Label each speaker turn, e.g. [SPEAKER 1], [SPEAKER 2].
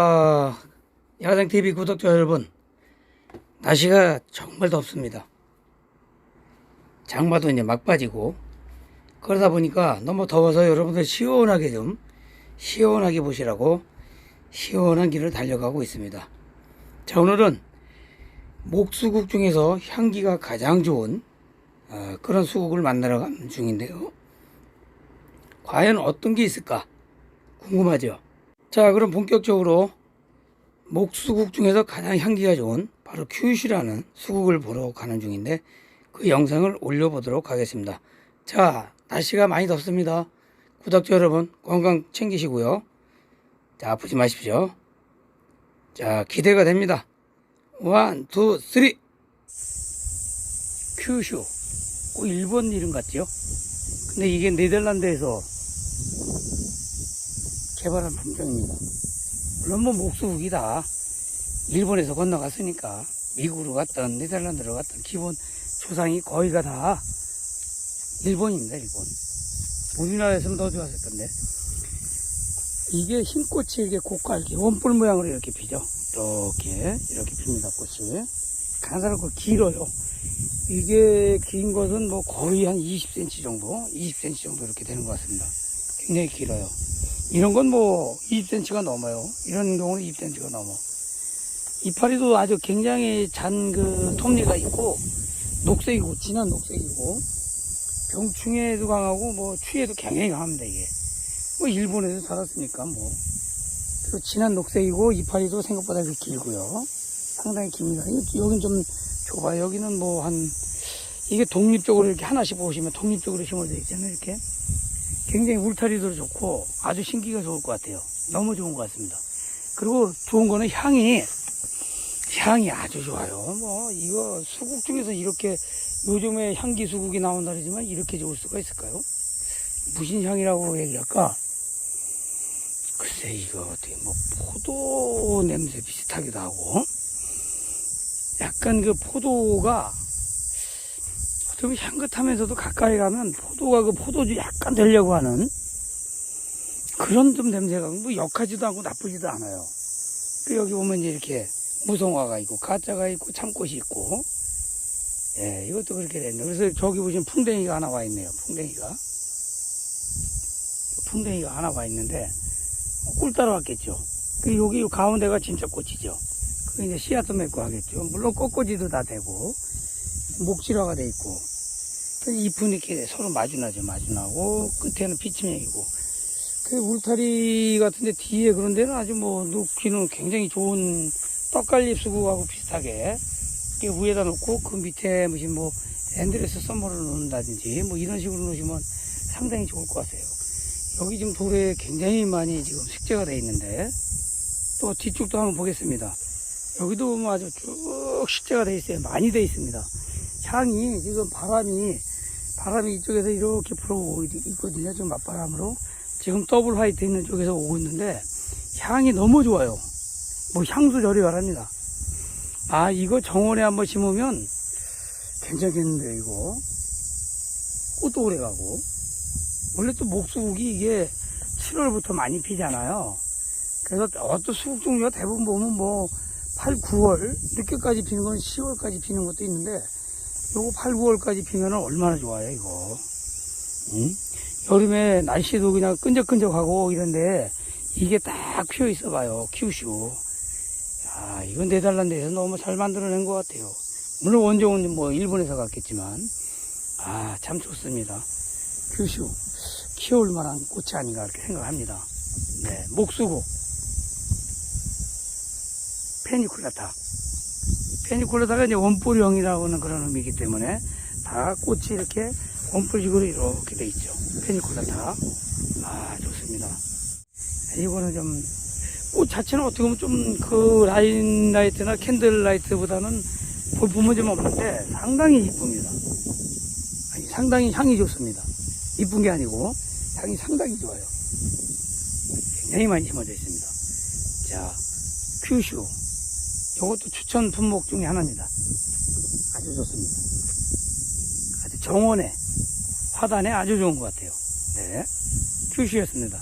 [SPEAKER 1] 아, 야생TV 구독자 여러분, 날씨가 정말 덥습니다. 장마도 이제 막 빠지고, 그러다 보니까 너무 더워서 여러분들 시원하게 좀, 시원하게 보시라고, 시원한 길을 달려가고 있습니다. 자, 오늘은 목수국 중에서 향기가 가장 좋은 어, 그런 수국을 만나러 가는 중인데요. 과연 어떤 게 있을까? 궁금하죠? 자, 그럼 본격적으로 목수국 중에서 가장 향기가 좋은 바로 큐슈라는 수국을 보러 가는 중인데 그 영상을 올려보도록 하겠습니다. 자, 날씨가 많이 덥습니다. 구독자 여러분 건강 챙기시고요. 자, 아프지 마십시오. 자, 기대가 됩니다. 원, 투, 쓰리. 큐슈. 꼭 일본 이름 같죠? 근데 이게 네덜란드에서 개발한 품종입니다. 물론 뭐 목수국이다. 일본에서 건너갔으니까 미국으로 갔던 네덜란드로 갔던 기본 조상이 거의가 다 일본입니다. 일본. 우리나라에서는 더 좋았을 건데 이게 흰꽃이 이렇게 고깔게 원뿔 모양으로 이렇게 피죠. 이렇게 이렇게 핍니다. 꽃이 가느다랗고 길어요. 이게 긴 것은 뭐 거의 한 20cm 정도, 20cm 정도 이렇게 되는 것 같습니다. 굉장히 길어요. 이런 건 뭐 20cm가 넘어요. 이런 경우는 20cm가 넘어. 이파리도 아주 굉장히 잔 그 톱니가 있고 녹색이고 진한 녹색이고 병충해도 강하고 뭐 추위에도 굉장히 강합니다 이게. 뭐 일본에서 살았으니까 뭐. 그리고 진한 녹색이고 이파리도 생각보다 길고요. 상당히 깁니다. 이- 여긴 좀 좁아요. 여기는 뭐 한 이게 독립적으로 이렇게 하나씩 보시면 독립적으로 심어져 있잖아요. 이렇게. 굉장히 울타리도 좋고 아주 신기가 좋을 것 같아요. 너무 좋은 것 같습니다. 그리고 좋은 거는 향이 향이 아주 좋아요. 뭐 이거 수국 중에서 이렇게 요즘에 향기 수국이 나온다 그러지만 이렇게 좋을 수가 있을까요? 무슨 향이라고 얘기할까? 글쎄 이거 어떻게 뭐 포도 냄새 비슷하기도 하고 약간 그 포도가 좀 향긋하면서도 가까이 가면 포도가 그 포도주 약간 되려고 하는 그런 좀 냄새가 뭐 역하지도 않고 나쁘지도 않아요. 그 여기 보면 이렇게 무성화가 있고 가짜가 있고 참꽃이 있고 예 이것도 그렇게 됐네. 그래서 저기 보시면 풍뎅이가 하나 와 있네요. 풍뎅이가 풍뎅이가 하나 와 있는데 꿀 따라 왔겠죠. 그 여기 가운데가 진짜 꽃이죠. 그 이제 씨앗도 맺고 하겠죠. 물론 꽃꽂이도 다 되고 목질화가 돼 있고 그 잎은 이렇게 서로 마주나죠 마주나고. 끝에는 피치명이고. 그 울타리 같은데 뒤에 그런 데는 아주 뭐 놓기는 굉장히 좋은 떡갈잎 수국하고 비슷하게 이렇게 위에다 놓고 그 밑에 무슨 뭐 앤드레스 썸머를 놓는다든지 뭐 이런 식으로 놓으시면 상당히 좋을 것 같아요. 여기 지금 돌에 굉장히 많이 지금 식재가 돼 있는데 또 뒤쪽도 한번 보겠습니다. 여기도 뭐 아주 쭉 식재가 돼 있어요. 많이 돼 있습니다. 향이 지금 바람이 바람이 이쪽에서 이렇게 불어오고 있거든요. 지금 맞바람으로 지금 더블 화이트 있는 쪽에서 오고 있는데 향이 너무 좋아요. 뭐 향수 절이 바랍니다. 아 이거 정원에 한번 심으면 괜찮겠는데 이거 꽃도 오래 가고 원래 또 목수국이 이게 7월부터 많이 피잖아요. 그래서 어떤 수국 종류가 대부분 보면 뭐 8, 9월 늦게까지 피는 건 10월까지 피는 것도 있는데 요거 8, 9월까지 피면 얼마나 좋아요, 이거. 응? 여름에 날씨도 그냥 끈적끈적하고 이런데 이게 딱 피어 있어 봐요, 큐슈. 야, 이건 네덜란드에서 너무 잘 만들어낸 것 같아요. 물론 원종은 뭐 일본에서 갔겠지만, 아, 참 좋습니다. 큐슈. 키워올 만한 꽃이 아닌가 이렇게 생각합니다. 네, 목수고. 페니쿨라타. 페니콜라다가 이제 원뿔형이라고 하는 그런 의미이기 때문에 다 꽃이 이렇게 원뿔식으로 이렇게 돼 있죠. 페니콜라타. 아, 좋습니다. 이거는 좀, 꽃 자체는 어떻게 보면 좀 그 라인 라이트나 캔들 라이트보다는 볼품은 좀 없는데 상당히 이쁩니다. 아니, 상당히 향이 좋습니다. 이쁜 게 아니고 향이 상당히 좋아요. 굉장히 많이 심어져 있습니다. 자, 큐슈. 이것도 추천 품목 중에 하나입니다. 아주 좋습니다. 아주 정원에, 화단에 아주 좋은 것 같아요. 네. 큐슈였습니다.